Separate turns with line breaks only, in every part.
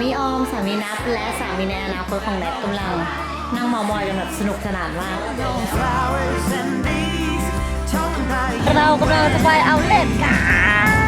มีออม สามีนับ และสามีในอนาคตของแนทกำลังนั่งเมามอยกันแบบสนุกสนานมาก
flowers and bees talking about
เรากำลังจะไปเอาเล็ดกัน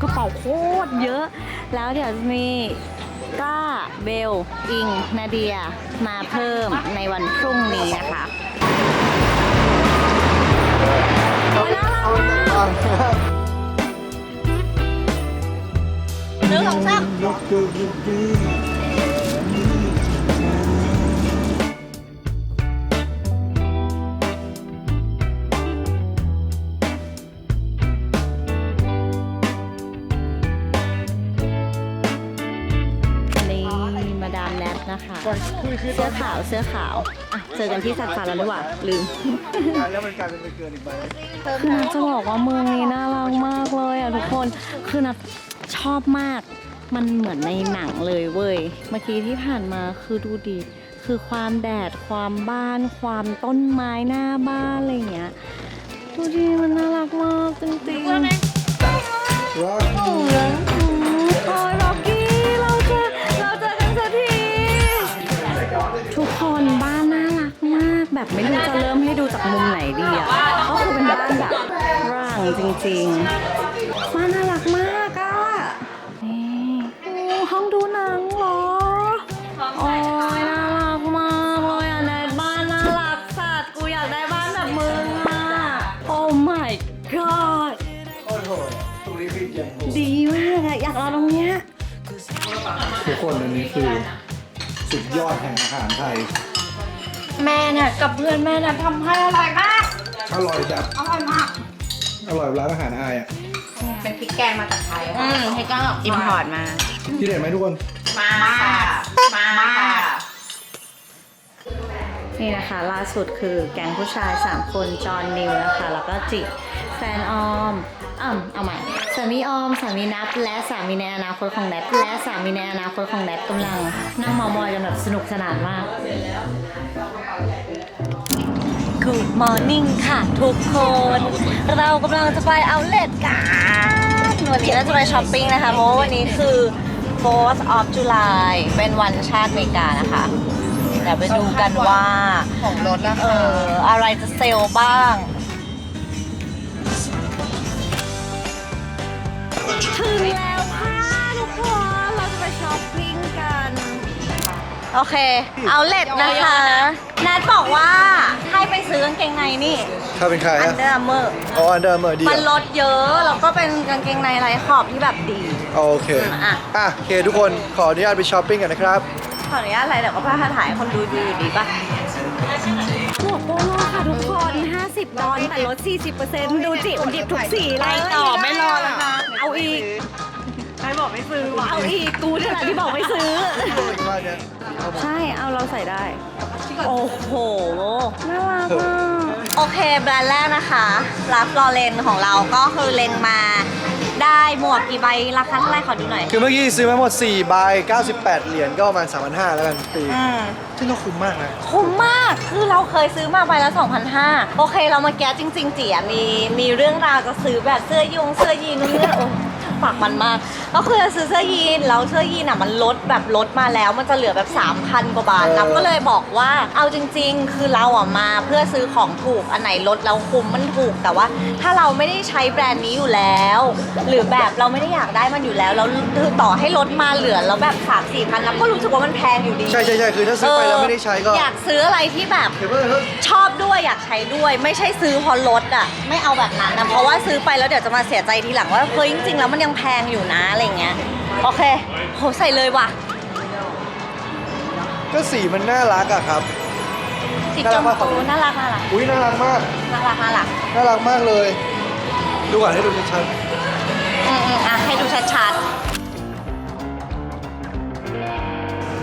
กระเป๋าโคตรเยอะ แล้วเดี๋ยวจะมีก้าเบล อิง นาเดีย มาเพิ่มในวันพรุ่งนี้นะคะโอ้ยน่ารักมากหนึ่งสองสาม เสื้อขาวเสื้อขาวอะเจอกันที่สัตว์ฟ้าแล้วดีกว่าลืม
แล้วมันกลายเป็นไปเกินอีกใบ
คือนัทจะบอกว่าเมืองนี้น่ารักมากเลยอะทุกคนคือนัทชอบมาก มันเหมือนในหนังเลยเว้ยเมื่อกี้ที่ผ่านมาคือดูดี คือความแดดความบ้าน ความต้นไม้หน้าบ้านอะไรอย่างเงี้ยดูดีมันน่ารักมากจริงๆ
รัก
ไม่รู้จะเริ่มให้ดูจากมุมไหนดีอะก็คือเป็นบ้านแบบร่างจริงๆบ้านน่ารักมากอะนี่โอ้ห้องดูหนังเหรอโอ้ยน่ารักมากเลยอะในบ้านน่ารักสัตว์กูอยากได้บ้านแบบมึงอะโอ้ my god
โอ้โหตรงนี้พี่เย็น
ดีมากอะอยากเอาตรงเนี้ย
ทุกคนอันนี้คือ สุดยอดแห่งอาหารไทย
แม่เนี่ยกับเพื่อนแม่เนี่ยทำให้อร่อยมาก
อร่อยแบบ
อร่อยมาก
อร่อยแบบร้านอาหารอายอะ
เป็นพริกแกงมาจากไทย
อืมให้ก็อิมพอร์ตมา
ที่เด็ดไหมทุกคน
มาค่ะมาค่ะ
นี่นะคะล่าสุดคือแก๊งผู้ชาย 3 คนจอห์นนิวนะคะ แล้วก็จิแฟนออมอ่ำเอาใหม่สามีออมสามีนับและสามีในอนาคตของแนทและสามีในอนาคตของแนทกำลังนั่งมามอยกันแบบสนุกสนานมาก Good morning ค่ะทุกคน เรากำลังจะไปเอาเลทกันวันนี้เราจะไปช้อปปิ้งนะคะเพราะว่าวันนี้คือ 4th of July เป็นวันชาติอเมริกานะคะ ดี๋ยวไปดูกันว่า
ของรถนะ
เอ
คะ
อ อะไรจะเซลล์บ้าง ถึงแล้วค่ะทุกคน เราจะไปช้อปปิ้งกัน โอเค เอาเลทนะคะ นัดบอกว่าให้ไปซื้อกางเกงในนี่
ถ้าเป็นใคร
อัน
อะ
เดอร์เมอร์
อ๋ออันเดอร์เมอร์ดี
มันลดเยอะ แล้วก็เป็นกางเกงในลายขอบที่แบบดี
โอเค
อะ
อะโอเค ทุกคนขออนุญาตไปช้อปปิ้งกันนะครับ
ขออนุญาตอะไรเดี๋ยวก็พาถ่ายให้คนดูดูอยู่ดีป่ะหมวกโปโลค่ะทุกคน 50ดอลแต่ลด 40%ดูจิมันหยิบทุกสีเลย
ต่อไม่รอแล้วนะ
เอาอีก ใครบอกไม่ซื้อวะเอาอีก กูนี่แหละที่บอกไม่ซื้อ ใช่ เอาเราใส่ได้ โอ้โห น่ารักมาก โอเคแบรนด์แรกนะคะ รับลอเลนของเราก็คือเลงมา ได้หมวกกี่ใบราคาเท่าไหร่ขอดูหน่อย
คือเมื่อกี้ซื้อมาหมด4ใบ98 เหรียญก็ประมาณ3,500แล้วกันปี
อืม
ที่เราคุ้มมากนะ
คุ้มมาก คือเราเคยซื้อมาใบละ2,500 โอเค เรามาแก้จริงๆจีอะมีมีเรื่องราวจะซื้อแบบเสื้อยุงเสื้อยีนนู่นนี่นั่นโอ้ ปากมันมากก็คือจะซื้อเสื้อยีนแล้วเสื้อยีนอะมันลดแบบลดมาแล้วมันจะเหลือแบบ 3,000 กว่าบาท
เออ
นับก็เลยบอกว่าเอาจริง ๆ คือเราอะมาเพื่อซื้อของถูกอันไหนลดแล้วคุ้มมันถูกแต่ว่า ถ้าเราไม่ได้ใช้แบรนด์นี้อยู่แล้ว หรือแบบเราไม่ได้อยากได้มันอยู่แล้วแล้วคือต่อให้ลดมาเหลือแล้วแบบ3 4พันเราก็รู้สึกว่ามันแพงอยู่ดี
ใช่ใช่ใช่คือถ้าซื้อไปแล้วไม่ได้ใช้ก็
อยากซื้ออะไรที่แบบ
เดี๋ยวเพิ่งเพิ่ง
ชอบด้วยอยากใช้ด้วยไม่ใช่ซื้อเพราะลดอะไม่เอาแบบนั้นนะเพราะว่าซื้อไปแล้วเดี๋ยวจะมาเสียใจทีหลังว่าเฮ้ยจริงๆแล้วมันยังแพงอยู่นะอะไรเงี้ยโอเคโหใส่เลยว่ะ
ก็สีมันน่ารักอะครับ
สีชมพูน่ารักน่ารัก
อุ้ยน่ารักมาก
น่ารักน่ารัก
น่ารักมากเลย ดูก่อนให้ดูชัด
อืมอืมอะให้ดูชัด
ๆ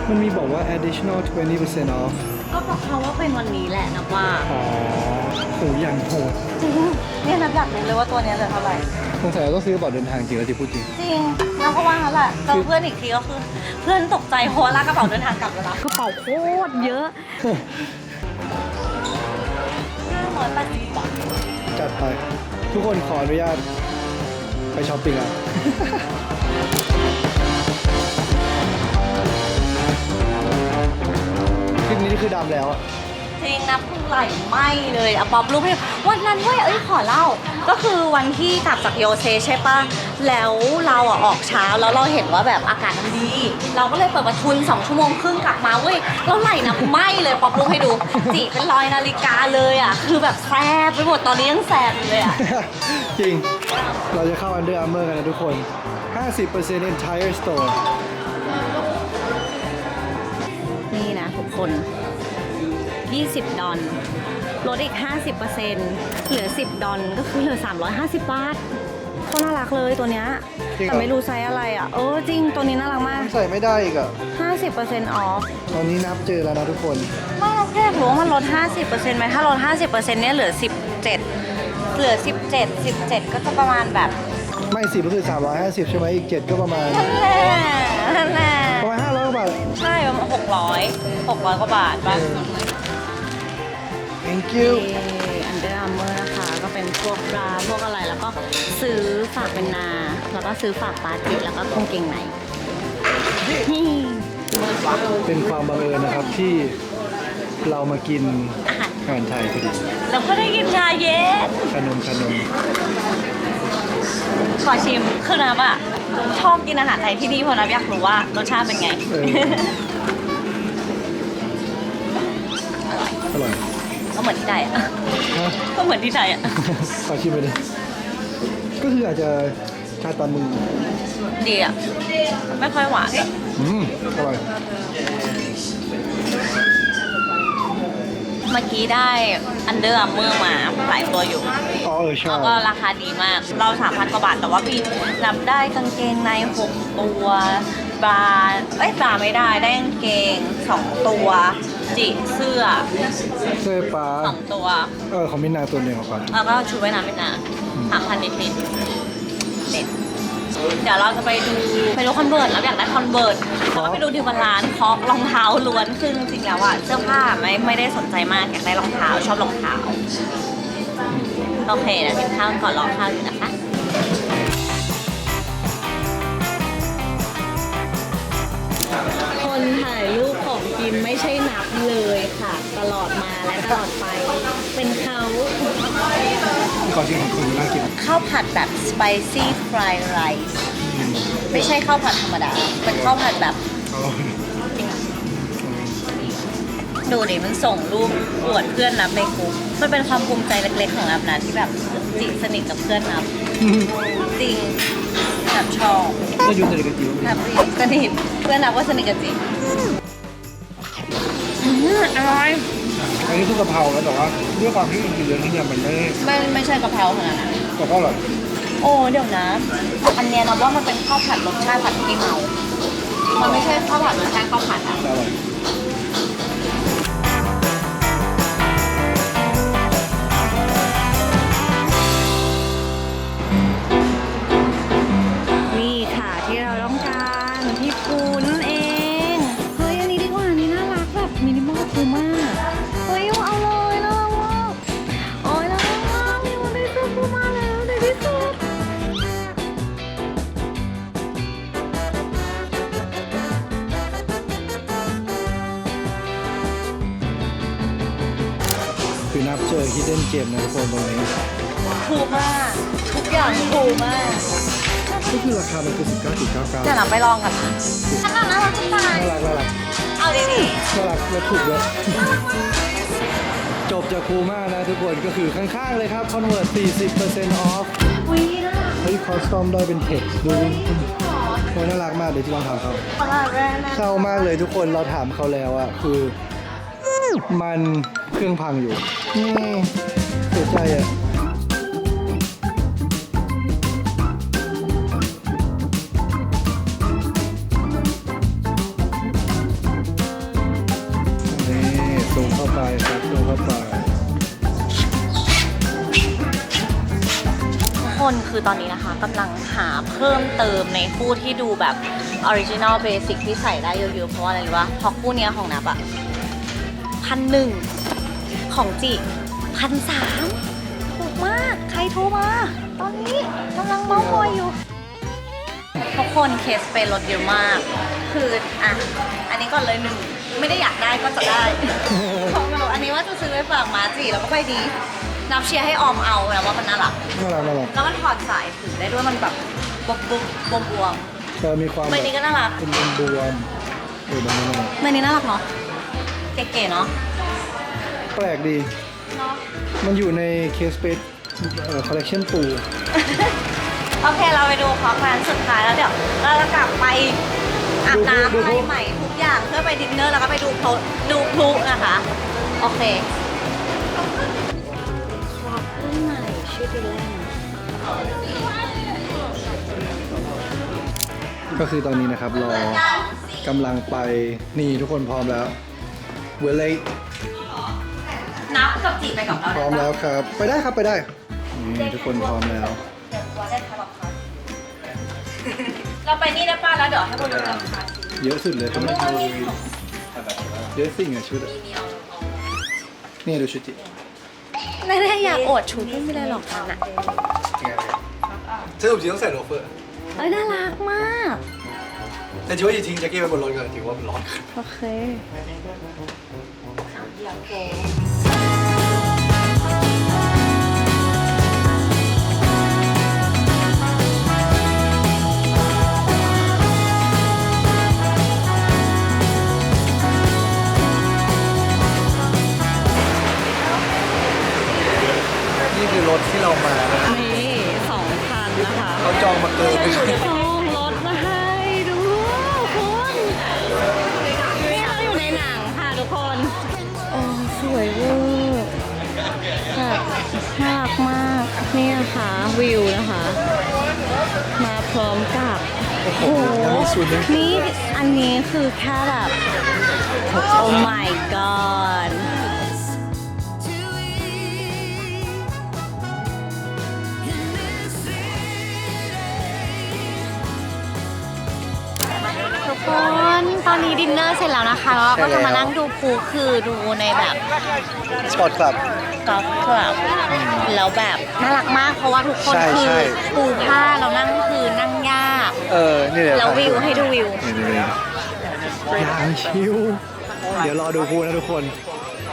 มันมีบอกว่า additional 20% off
ๆก็ บอกเขาว่าเป็นวันนี้แหละนะว่า
อ๋อโหอย่างโหด
จริงเนี่ยนับอยากรู้เลยว่าตัวเนี้ยจะเท่าไหร่
สงสัยเราต้องซื้อบัตรเดินทางจริงแล้วที่พูดจริง
จริงน้องก็ว่าแล้วแหละเจอเพื่อนอีกทีก็คือ เพื่อนตกใจเพราะว่าลากกระเป๋าเดินทางกลับแล้วนะกระเป๋าโคตรเยอะห้าร้อยแปดสิบบาท
จัดไป ทุกคนขออนุญาตไปช้อปปิ้งแล้ว นี้นี่คือดำแล้วอะ
จริงนะพุ่งไหลไหมเลยอะป๊อปรู้ไหมวันนั้นเว้ยเอ้ยขอเล่า ก็คือวันที่กลับจากโยเซใช่ปะแล้วเราอะออกเช้าแล้วเราเห็นว่าแบบอากาศมันดี เราก็เลยเปิดประทุน2ชั่วโมงครึ่งกลับมาเว้ยแล้วไหลนะไหมเลยป๊อปรู้ให้ดูจีเป็นรอยนาฬิกาเลยอะคือแบบแสบไปหมดตอนนี้ยังแสบอยู่เลยอะ
จริง เราจะเข้า Under Armour กันนะทุกคน 50% entire store
นี่นะทุกคน 20 ดอลลดอีก 50%เหลือ 10 ดอลก็คือเหลือ 350 บาทเขาน่ารักเลยตัวเนี้ย
จริงเหรอ
แต่ไม่รู้ไซส์อะไรอะเออจริงตัวนี้น่ารักมาก
ใส่ไม่ได้อีกอะ
50%ออฟ
ตอนนี้นับเจอแล้วนะทุกคน
ไม่เราแค่อยากรู้ว่ามันลด 50%ไหมถ้าลด 50%เนี่ยเหลือ 17 เหลือ 17 17 ก็จะประมาณแบบ
ไม่สิก็คือ 350 ใช่ไหมอีก 7 ก็ประมาณ
นั่นแหละนั่นแหละ
ประมาณ500กว่าบาท
ใช่ประมาณ600 600กว่าบาทป่ะ
thank you
อันเดอร์อาร์เมอร์นะคะ ก็เป็นพวกบราพวกอะไรแล้วก็ซื้อฝากเป็นนา แล้วก็ซื้อฝากปาจิแล้วก็กางเกงในนี่
เป็นความบังเอิญนะครับที่เรามากินอาหารไทยพอดี
แล้วก็ได้กินชาเย็น
ขนมขนม
ขอชิมคือน้ำอะชอบกินอาหารไทยที่นี่เพราะน้ำอยากรู้ว่ารสชาติเป็นไง
เอออร่อย
ก็ เหมือนที่ไทยอะ
ฮะ
ก็เหมือนที่ไทยอะ
ขอชิมไปเลยก็คืออาจจะชาตอนมือ
ดีอะ ไม่ค่อยหวาน
อืมอร่อย
เมื่อกี้ได้อันเดอร์อาร์เมอร์มาหลายตัวอยู่
อ๋อเออใช่
แล้วก็ราคาดีมาก เราสามพันกว่าบาท แต่ว่าพี่รับได้กางเกงในหกตัวบราเอ้ยบราไม่ได้ ได้กางเกงสองตัว จิเสื้อ
เสื้อปลา
สองตัว
เออของมินาตัวหนึ่งของปัน
แล้วก็ชุดว่ายน้ำเป็นนาสามพันนิดนิดๆเด็ดเดี๋ยวเราจะไปดูไปดูคอนเวิร์ตแล้วอยากได้คอนเวิร์ตแล้วก็ไปดูที่วันร้านเคาะรองเท้าล้วนซึ่งจริงๆแล้วอะเสื้อผ้าไม่ไม่ได้สนใจมากอยากได้รองเท้าชอบรองเท้าโอเคเดี๋ยวกินข้าวก่อนรอข้าวอยู่นะคะคนถ่ายรูป ของกินไม่ใช่นับเลยค่ะ ตลอดมาและตลอดไป เป็นเขา
ขอชิมของคุณน่ากิน
ข้าวผัดแบบ spicy fried rice ไม่ใช่ข้าวผัดธรรมดา เป็นข้าวผัดแบบ
อ๋อ
จริงอะดูดิมันส่งรูปอวดเพื่อนนับในกลุ่มมันเป็นความภูมิใจเล็กๆของนับนะที่แบบจิสนิทกับเพื่อนนับจริงแบบชอบ
ก็อยู่สนิทกันจิ๋ว
แบบสนิทเพื่อนนับว่าสนิทกับจิอืม อร่อย
อันนี้คือกะเพราแล้วแต่ว่าด้วยความที่อินกิเดียนที่เนี่ยมันไม่
ไม่ไม่ใช่กะเพราขนาดนั้น
แต่ก็อร่อย
โอ้เดี๋ยวนะ อันเนี้ยนะว่ามันเป็นข้าวผัดรสชาติผัดขี้เมา มันไม่ใช่ข้าวผัดรสชาติข้าวผัดอะ
แต่อร่อย
คือนับเจ
อ hidden gem นะทุกคนตรงนี้
คูมาก ทุกอย่างคูมาก
ก็คือราคามันคือ19.99
เดี๋ยวเราไปลองกันนะขนาดน่ารักจังเลย
น่ารักน่ารัก
เอาดิดิ
น่ารักและถูกด้วยจบจากคูม่านะทุกคนก็คือข้างๆเลยครับ convert 40% off
อุ้ยน่ารัก
เฮ้ยคอสตอมได้เป็นเท็กซ์ดูโอ้ยน่ารักมากเดี๋ยวที่ลองถามเขา
มากแรงนะ
เศร้ามากเลยทุกคนเราถามเขาแล้วอะคือ มัน เครื่องพังอยู่นี่เสียใจอะนี่ซูมเข้าไปครับซูมเข้าไป
ทุกคนคือตอนนี้นะคะกำลังหาเพิ่มเติมในคู่ที่ดูแบบออริจินอลเบสิกที่ใส่ได้เยอะๆ เพราะว่าอะไรรู้ปะเพราะคู่เนี้ยของนับอะพันหนึ่ง ของจิพันสามถูกมาก ใครโทรมา ตอนนี้กำลังเมาส์มอยอยู่ ทุกคนเคสเป็นรถเยอะมาก คืออะ อันนี้ก่อนเลยหนึ่ง ไม่ได้อยากได้ก็จะได้เพราะไม่รู้อันนี้ว่าจะซื้อไปฝากมาจีแล้วก็ไปดีนับเชียร์ให้ออมเอานะว่ามันน่ารัก
น่ารักน่ารัก
แล้วมันถอดสายถือได้ด้วยมันแบบบวมบุบวมบวม
แต่มีความ
ใบนี้ก็น่ารัก
เป็นบวมๆเออแบบนี้น่ารัก
ใบนี้น่ารักเนาะเก๋ๆเนาะ
แปลกดี
เนาะ
มันอยู่ในเคสเปซเอ่อคอลเลคชันปู
โอเคเราไปดูคอร์สร้านสุดท้ายแล้วเดี๋ยวเราจะกลับไปอาบน้ำ
ดู
อะไร
ดู
ใหม่ทุกอย่างเพื่อไปดินเนอร์แล้วก็ไปดูโพลดูพลุนะคะ โอเคครอบรุ่นใหม่ชื่อดิแลน
ก็คือตอนนี้นะครับรอกำลังไปนี่ทุกคนพร้อมแล้วเวลเลย
นับกับจีไปกับเรา
พร้อมแล้วครับ ไปได้ครับไปได้นี่ทุกคนพร้อมแล้ว
เดี๋ยวว่าได้ครับค่ะเราไปนี่ได้ป้าแล้วเดี๋ยวให้โบดูราคา
เยอะสุดเลยทั้งหมดเยอะสิ่งอะชุดอะนี่ดูชุดจิ
ไม่ได้อยากอวดชุดไม่เป็นไรหรอกนั่นอะ
สรุปจิต้องใส่โลเฟอร์
เอ้ยน่ารักมาก
แต่จิว่าจะทิ้งแจ็คเก็ตไว้บนรถก่อนถือว่ามันร้อน
โอเค
ถที่เรามานะ
นี่สองพันนะคะ
เขาจองมาเกินไปเลย
จองรถมาให้ดูคุณนี่เราอยู่ในหนังค่ะทุกคนโอ้สวยเวอร์แบบน่ารักมากนี่นะคะวิวนะคะ มาพร้อมกับโอ้โห
ยังมีส่วนหนึ่ง
นี่อันนี้คือแค่แบบโอ้ my god อนนี้ดินเนอร์เสร็จแล้วนะคะแล้วเราก็จะมานั่งดูพูลคือดูในแบบ
สปอร์ตคลับ
กอล์ฟคลับแล้วแบบน่ารักมากเพราะว่าทุกคน
ใช่
คื
ใช่
อปูผ้าเรานั่งคือนั่งยาก
เออ นี่เดี๋ยว
แล้ววิวให้ดูวิว
อย่างชิว เดี๋ยวรอดูพูนะทุกคน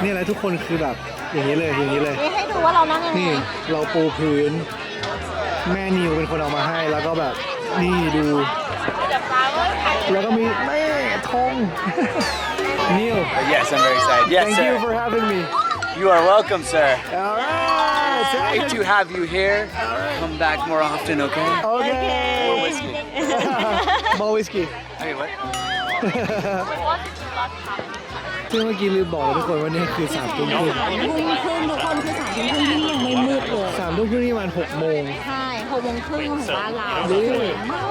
นี่อะไรทุกคนคือแบบอย่างนี้เลยอย่างนี้เลย
นี่ให้ดูว่าเรานั่งยังไง
นี่เราปูพื้น แม่นิวเป็นคนเอามาให้แล้วก็แบบ นี่ดู แล้วก็มีแม่ธง นิว
Yes, I'm very excited. Yes,
thank
sir.
you for having me
You are welcome, sir.
alright
Great to have you here. Come back more often, okay?
okay
More whiskey.
more whiskey
Okay, what?
ซึ่งเมื่อกี้ลืมบอกเลยทุกคนว่านี่คือสามทุ่มครึ่ง
ทุ่มครึ่งทุกคนคือสามทุ่มครึ่งที่นี่ยังไม่มืดเลย
สามทุ่มครึ่งนี่ประมาณหกโมง
ใช่หกโมงครึ่งของบ้านเรา
ดู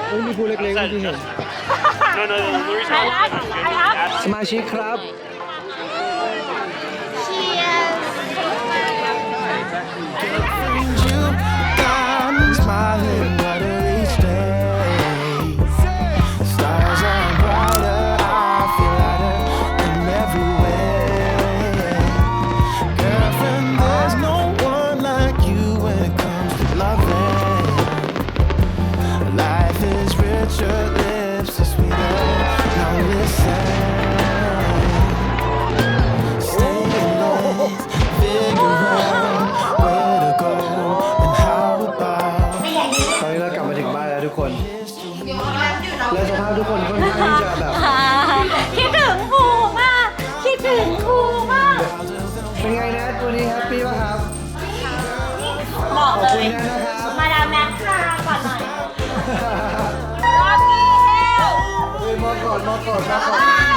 เอ้ยมีพูเล็กๆเมื่อกี้เห็น
ใช่รับใช่รับ
สมาชิกครับ
you got me smiling
หน่อย